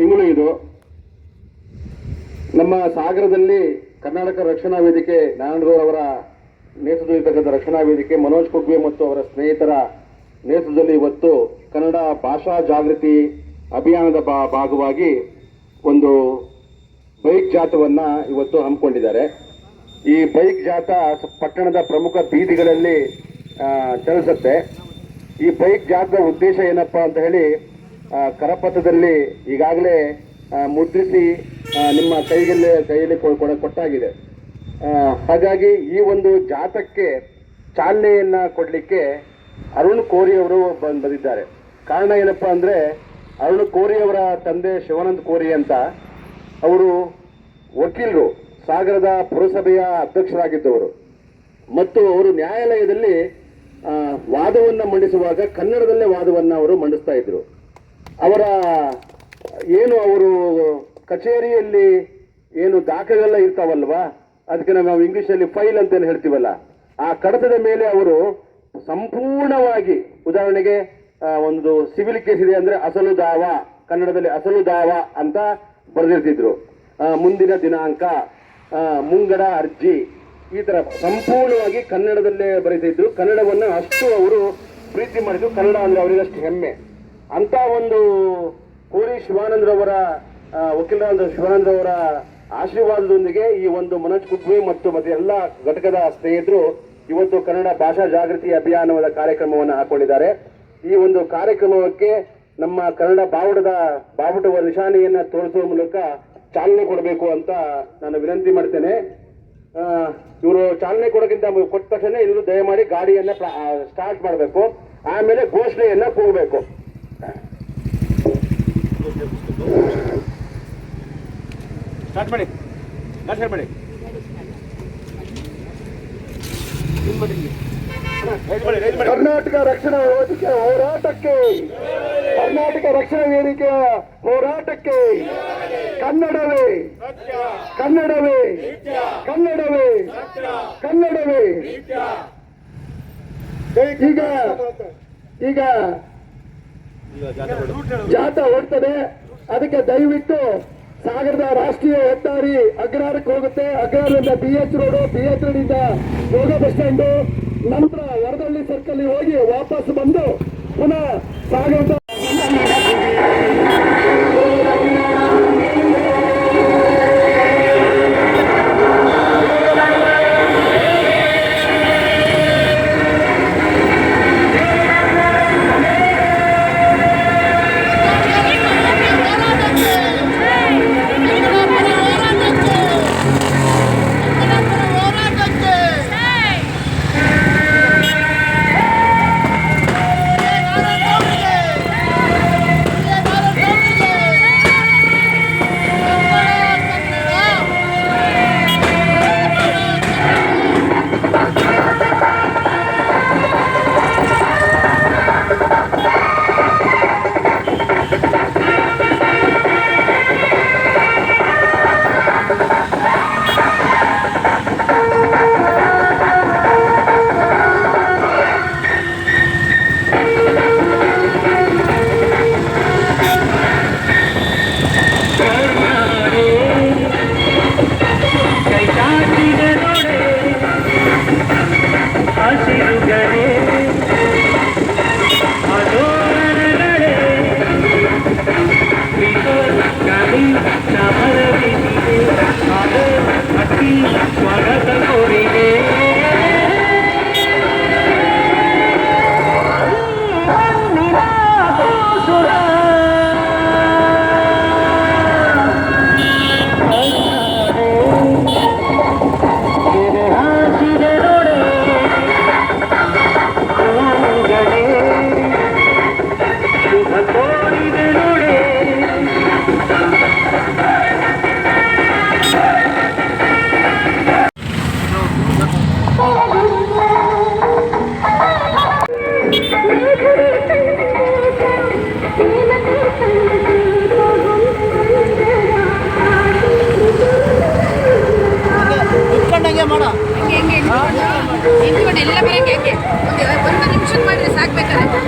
ತಿಂಗಳು ಇದು. ನಮ್ಮ ಸಾಗರದಲ್ಲಿ ಕರ್ನಾಟಕ ರಕ್ಷಣಾ ವೇದಿಕೆ, ನಾರಾಯಣಗೌಡ ಅವರ ನೇತೃತ್ವದಲ್ಲಿರ್ತಕ್ಕಂಥ ರಕ್ಷಣಾ ವೇದಿಕೆ, ಮನೋಜ್ ಕುಗ್ವೆ ಮತ್ತು ಅವರ ಸ್ನೇಹಿತರ ನೇತೃತ್ವದಲ್ಲಿ ಇವತ್ತು ಕನ್ನಡ ಭಾಷಾ ಜಾಗೃತಿ ಅಭಿಯಾನದ ಭಾಗವಾಗಿ ಒಂದು ಬೈಕ್ ಜಾಥವನ್ನು ಇವತ್ತು ಹಮ್ಮಿಕೊಂಡಿದ್ದಾರೆ. ಈ ಬೈಕ್ ಜಾಥಾ ಪಟ್ಟಣದ ಪ್ರಮುಖ ಬೀದಿಗಳಲ್ಲಿ ಚಲಿಸುತ್ತೆ. ಈ ಬೈಕ್ ಜಾಥದ ಉದ್ದೇಶ ಏನಪ್ಪಾ ಅಂತ ಹೇಳಿ ಕರಪತ್ರದಲ್ಲಿ ಈಗಾಗಲೇ ಮುದ್ರಿಸಿ ನಿಮ್ಮ ಕೈಗಲ್ಲೇ ಕೈಯಲ್ಲಿ ಕೊಟ್ಟಾಗಿದೆ. ಹಾಗಾಗಿ ಈ ಒಂದು ಜಾತಕ್ಕೆ ಚಾಲನೆಯನ್ನ ಕೊಡಲಿಕ್ಕೆ ಅರುಣ್ ಕೋರಿ ಅವರು ಬಂದ್- ಬಂದಿದ್ದಾರೆ. ಕಾರಣ ಏನಪ್ಪ ಅಂದ್ರೆ, ಅರುಣ್ ಕೋರಿ ಅವರ ತಂದೆ ಶಿವಾನಂದ್ ಕೋರಿ ಅಂತ ಅವರು ವಕೀಲರು, ಸಾಗರದ ಪುರಸಭೆಯ ಅಧ್ಯಕ್ಷರಾಗಿದ್ದವರು. ಮತ್ತು ಅವರು ನ್ಯಾಯಾಲಯದಲ್ಲಿ ವಾದವನ್ನ ಮಂಡಿಸುವಾಗ ಕನ್ನಡದಲ್ಲೇ ವಾದವನ್ನು ಅವರು ಮಂಡಿಸ್ತಾ ಇದ್ರು. ಅವರ, ಏನು ಅವರು ಕಚೇರಿಯಲ್ಲಿ ಏನು ದಾಖಲೆಲ್ಲ ಇರ್ತಾವಲ್ವಾ? ಅದಕ್ಕೆ ನಾವು ಇಂಗ್ಲೀಷಲ್ಲಿ ಫೈಲ್ ಅಂತ ಹೇಳ್ತೀವಲ್ಲ. ಆ ಕಡತದ ಮೇಲೆ ಅವರು ಸಂಪೂರ್ಣವಾಗಿ, ಉದಾಹರಣೆಗೆ ಒಂದು ಸಿವಿಲ್ ಕೇಸ್ ಇದೆ ಅಂದ್ರೆ ಅಸಲು ದಾವ, ಕನ್ನಡದಲ್ಲಿ ಅಸಲು ದಾವ ಅಂತ ಬರೆದಿರ್ತಿದ್ರು. ಮುಂದಿನ ದಿನಾಂಕ ಮುಂಗಡ ಅರ್ಜಿ, ಈ ಥರ ಸಂಪೂರ್ಣವಾಗಿ ಕನ್ನಡದಲ್ಲೇ ಬರೀತಿದ್ರು ಕನ್ನಡವನ್ನ ಅಷ್ಟು ಅವರು ಪ್ರೀತಿ ಮಾಡಿದ್ರು. ಕನ್ನಡ ಅಂದ್ರೆ ಅವರಿಗೆ ಅಷ್ಟು ಹೆಮ್ಮೆ. ಅಂತ ಒಂದು ಕೋರಿ ಶಿವಾನಂದ್ರವರ ವಕೀಲರಾದ ಶಿವಾನಂದ್ರವರ ಆಶೀರ್ವಾದದೊಂದಿಗೆ ಈ ಒಂದು ಮನೋಜ್ ಕುಟ್ವಿ ಮತ್ತು ಮತ್ತೆ ಎಲ್ಲ ಘಟಕದ ಸ್ನೇಹಿತರು ಇವತ್ತು ಕನ್ನಡ ಭಾಷಾ ಜಾಗೃತಿ ಅಭಿಯಾನದ ಕಾರ್ಯಕ್ರಮವನ್ನು ಹಾಕೊಂಡಿದ್ದಾರೆ. ಈ ಒಂದು ಕಾರ್ಯಕ್ರಮಕ್ಕೆ ನಮ್ಮ ಕನ್ನಡ ಬಾವುಟದ ಬಾವುಟವ ನಿಶಾನೆಯನ್ನ ತೋರಿಸುವ ಮೂಲಕ ಚಾಲನೆ ಕೊಡಬೇಕು ಅಂತ ನಾನು ವಿನಂತಿ ಮಾಡ್ತೇನೆ. ಇವರು ಚಾಲನೆ ಕೊಡೋಕ್ಕಿಂತ ಕೊಟ್ಟ ತಕ್ಷಣ ಎಲ್ಲರೂ ದಯಮಾಡಿ ಗಾಡಿಯನ್ನ ಸ್ಟಾರ್ಟ್ ಮಾಡಬೇಕು. ಆಮೇಲೆ ಘೋಷಣೆಯನ್ನ ಕೂಗಬೇಕು. ಸ್ಟಾರ್ಟ್ ಮಾಡಿ. ಮಾಡಿ. ಮಾಡಿ. ಕರ್ನಾಟಕ ರಕ್ಷಣಾ ವೇದಿಕೆ ಹೋರಾಟಕ್ಕೆ. ಕರ್ನಾಟಕ ರಕ್ಷಣಾ ವೇದಿಕೆ ಹೋರಾಟಕ್ಕೆ. ಕನ್ನಡವೇ. ಕನ್ನಡವೇ. ಕನ್ನಡವೇ. ಕನ್ನಡವೇ. ಈಗ ಈಗ ಜಾಥಾ ಹೋಗ್ತದೆ ಅದಕ್ಕೆ ದಯವಿಟ್ಟು ಸಾಗರದ ರಾಷ್ಟ್ರೀಯ ಹೆದ್ದಾರಿ ಅಗ್ರಹಾರಕ್ಕೆ ಹೋಗುತ್ತೆ. ಅಗ್ರಹಾರದಿಂದ B H road B H ರೋಡಿಂದ ಯೋಗ ಬಸ್ ಸ್ಟ್ಯಾಂಡು. ನಂತರ ವರದಳ್ಳಿ ಸರ್ಕಲ್ ಹೋಗಿ ವಾಪಸ್ ಬಂದು ಪುನಃ ಸಾಗರದ ಎಲ್ಲ ಬೇರೆ ಕೇಕೆ ಒಂದು ಒಂದು ನಿಮಿಷ ಮಾಡಿದ್ರೆ ಸಾಕ್ಬೇಕಾದ್ರೆ